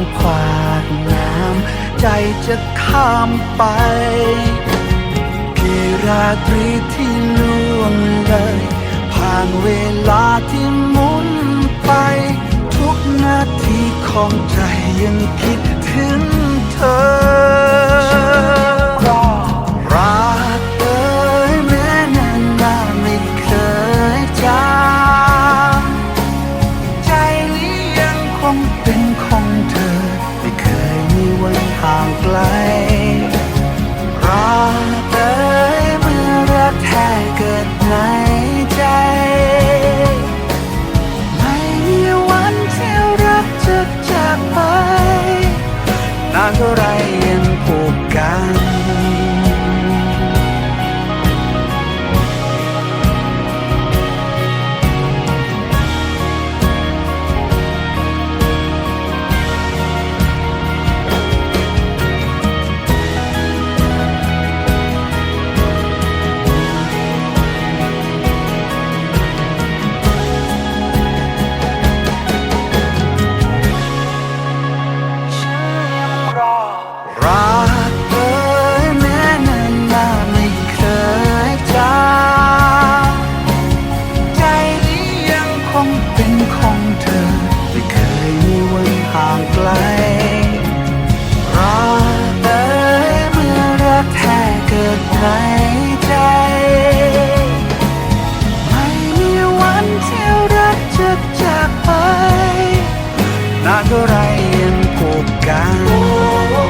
อยพันขวากน้ำใจจะข้ามไปพี่ราตรีที่ล่วงเลย ผ่านเวลาที่หมุนไป ทุกนาทีของใจยังคิดถึงเธอ ยังผูกกัน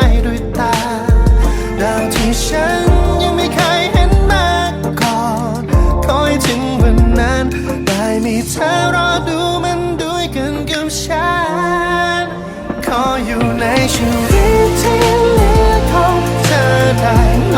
ด้วยตาดาว ที่ฉันยังไม่เคยเห็นมาก่อนคอยถึงวันนั้นได้มีเธอรอดูมันด้วยกันกับฉัน ขออยู่ในชีวิตที่เหลือของเธอได้ไหม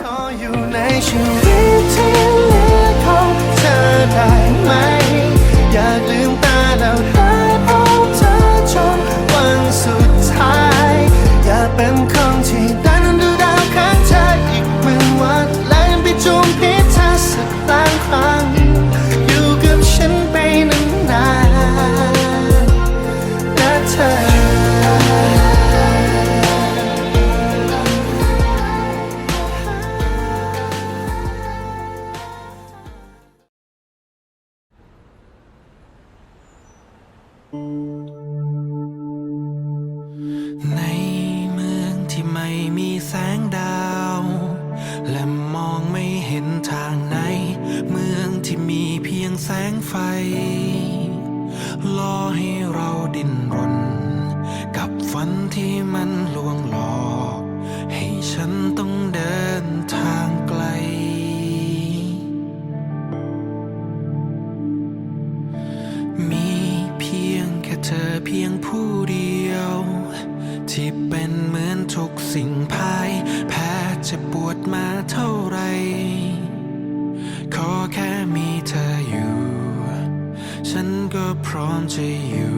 ขออยู่ในชีวิตที่เหลือของเธอได้ไหม ใเธอเพียงผู้เดียว ที่เป็นเหมือนทุกสิ่งภายแพ้จะปวดมาเท่าไร ขอแค่มีเธออยู่ ฉันก็พร้อมจะอยู่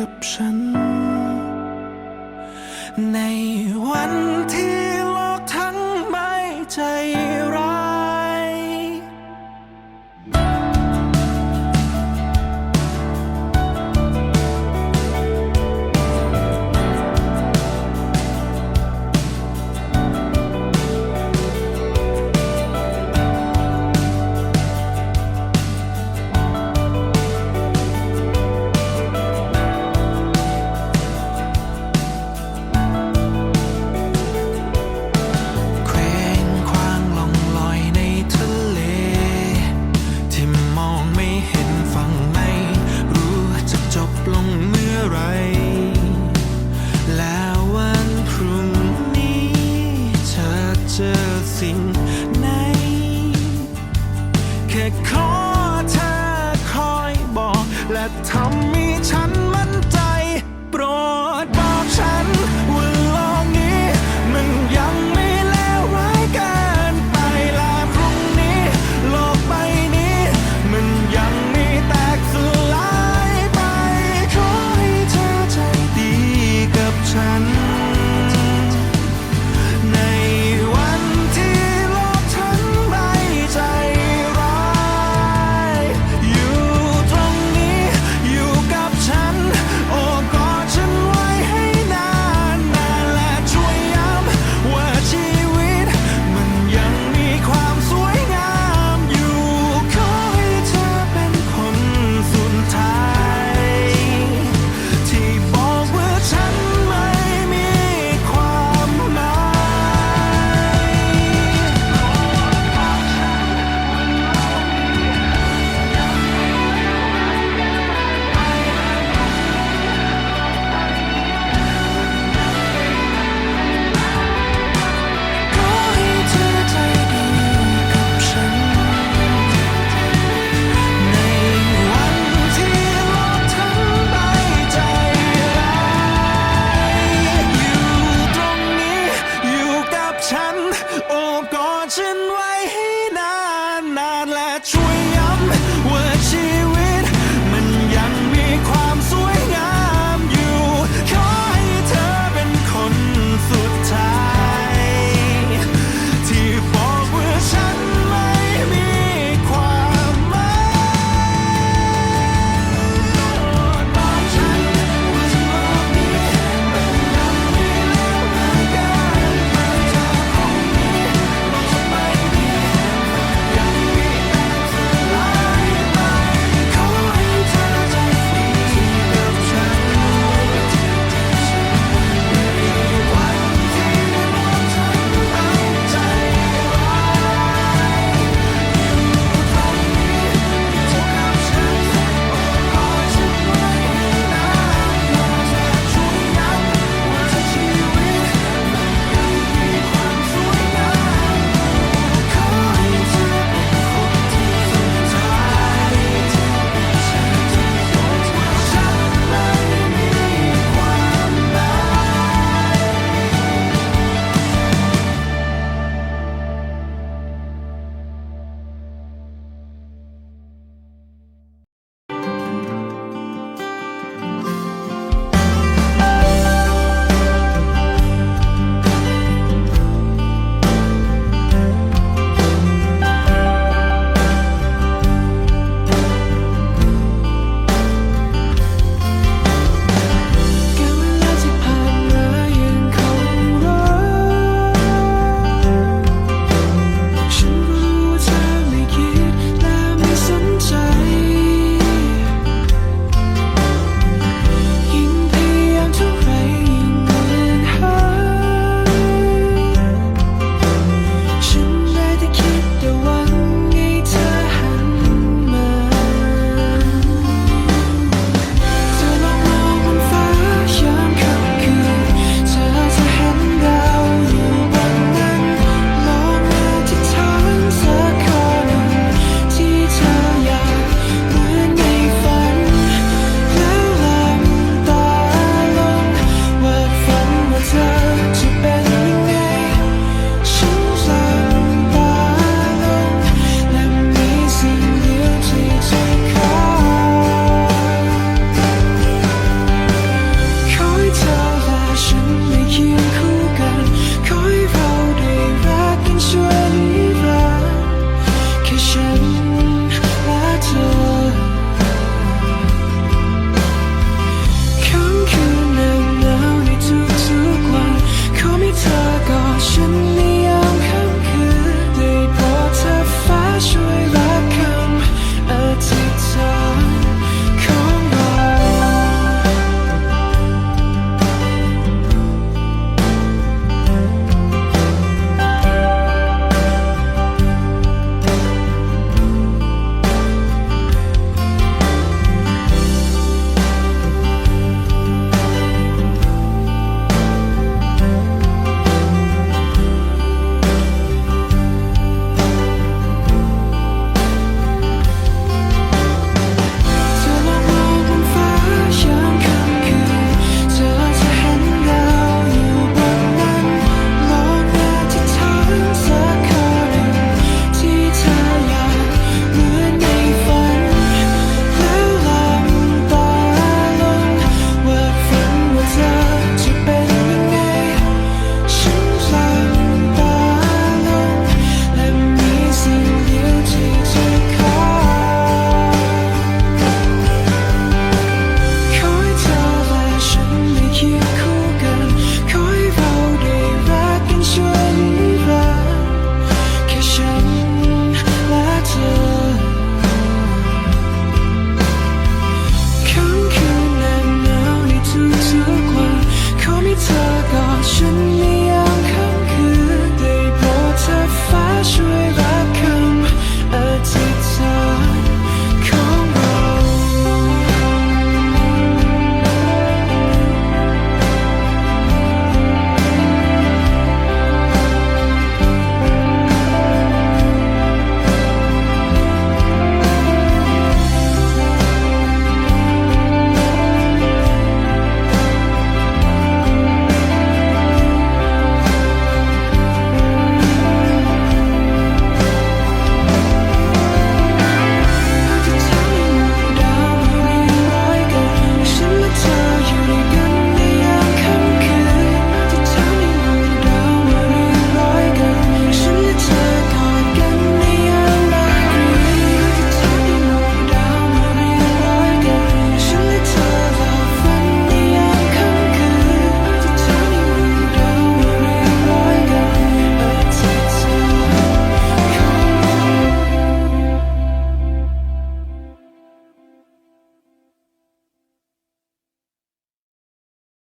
กั